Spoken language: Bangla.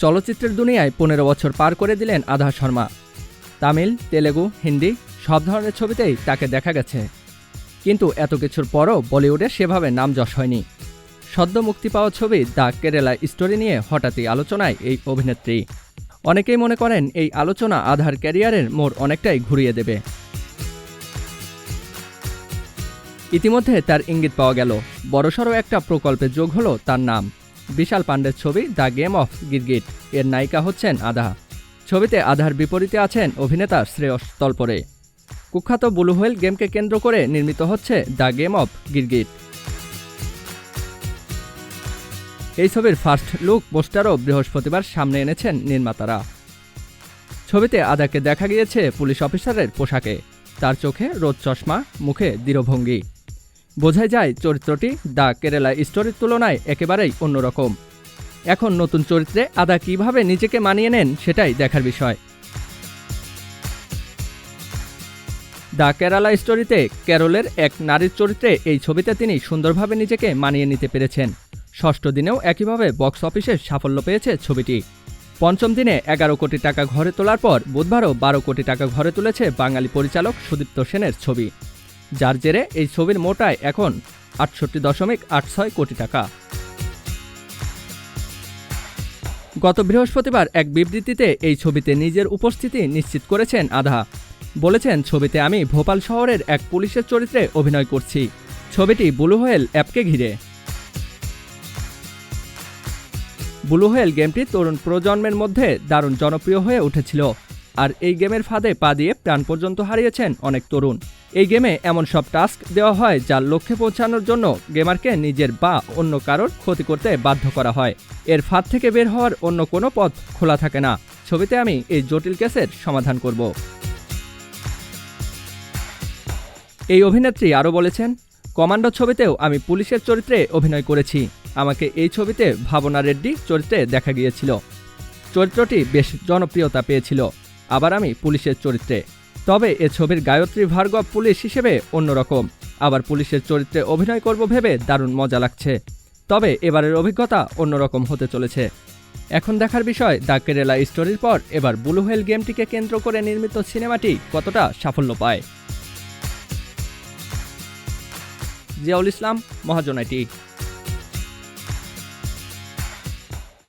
চলচ্চিত্রের দুনিয়ায় পনেরো বছর পার করে দিলেন আধা শর্মা। তামিল, তেলেগু, হিন্দি সব ধরনের ছবিতেই তাকে দেখা গেছে। কিন্তু এত কিছুর পরও বলিউডে সেভাবে নাম যশ হয়নি। সদ্য মুক্তি পাওয়া ছবি দ্য কেরালা স্টোরি নিয়ে হঠাৎই আলোচনায় এই অভিনেত্রী। অনেকেই মনে করেন এই আলোচনা আধার ক্যারিয়ারের মোড় অনেকটাই ঘুরিয়ে দেবে। ইতিমধ্যে তার ইঙ্গিত পাওয়া গেল। বড়সড় একটা প্রকল্পে যোগ হলো তার নাম। বিশাল পাণ্ডের ছবি দ্য গেম অফ গিরগিট। এর নায়িকা হচ্ছেন আধা ছবিতে আধার বিপরীতে আছেন অভিনেতা শ্রেয়স তলপরে। কুখ্যাত ব্লু গেমকে কেন্দ্র করে নির্মিত হচ্ছে দ্য গেম অফ গিরগিট। এই ছবির ফার্স্ট লুক, পোস্টারও বৃহস্পতিবার সামনে এনেছেন নির্মাতারা। ছবিতে আদাকে দেখা গিয়েছে পুলিশ অফিসারের পোশাকে। তার চোখে রোদ চশমা, মুখে দৃঢ়ভঙ্গি। বোঝাই যায় চরিত্রটি দ্য কেরালা স্টোরির তুলনায় একেবারেই অন্যরকম। এখন নতুন চরিত্রে আদা কীভাবে নিজেকে মানিয়ে নেন সেটাই দেখার বিষয়। দ্য কেরালা স্টোরিতে ক্যারলের এক নারীর চরিত্রে এই ছবিতে তিনি সুন্দরভাবে নিজেকে মানিয়ে নিতে পেরেছেন। ষষ্ঠ দিনেও একইভাবে বক্স অফিসে সাফল্য পেয়েছে ছবিটি। পঞ্চম দিনে এগারো কোটি টাকা ঘরে তোলার পর বুধবারও বারো কোটি টাকা ঘরে তুলেছে বাঙালি পরিচালক সুদীপ্ত সেনের ছবি। যার জেরে এই ছবির মোটায় এখন আটষট্টি দশমিক আট ছয় কোটি টাকা। গত বৃহস্পতিবার এক বিবৃতিতে এই ছবিতে নিজের উপস্থিতি নিশ্চিত করেছেন আধা। বলেছেন, ছবিতে আমি ভোপাল শহরের এক পুলিশের চরিত্রে অভিনয় করছি। ছবিটি ব্লু অ্যাপকে ঘিরে। ব্লু গেমটি তরুণ প্রজন্মের মধ্যে দারুণ জনপ্রিয় হয়ে উঠেছিল। আর এই গেমের ফাঁদে পা দিয়ে প্রাণ পর্যন্ত হারিয়েছেন অনেক তরুণ। এই গেমে এমন সব টাস্ক দেওয়া হয় যার লক্ষ্যে পৌঁছানোর জন্য গেমারকে নিজের বা অন্য কারোর ক্ষতি করতে বাধ্য করা হয়। এর ফাঁদ থেকে বের হওয়ার অন্য কোনো পথ খোলা থাকে না। ছবিতে আমি এই জটিল কেসের সমাধান করব। এই অভিনেত্রী আরও বলেছেন, কমান্ডো ছবিতেও আমি পুলিশের চরিত্রে অভিনয় করেছি। আমাকে এই ছবিতে ভাবনা রেড্ডি চরিত্রে দেখা গিয়েছিল। চরিত্রটি বেশ জনপ্রিয়তা পেয়েছিল। আবার আমি পুলিশের চরিত্রে। তবে এ ছবির গায়ত্রী ভার্গব পুলিশ হিসেবে অন্যরকম। আবার পুলিশের চরিত্রে অভিনয় করব ভেবে দারুণ মজা লাগছে। তবে এবারের অভিজ্ঞতা অন্যরকম হতে চলেছে। এখন দেখার বিষয়, দ্য কেরেলা স্টোরির পর এবার ব্লু হোয়েল গেমটিকে কেন্দ্র করে নির্মিত সিনেমাটি কতটা সাফল্য পায়। জিয়াউল ইসলাম মহাজনাইটি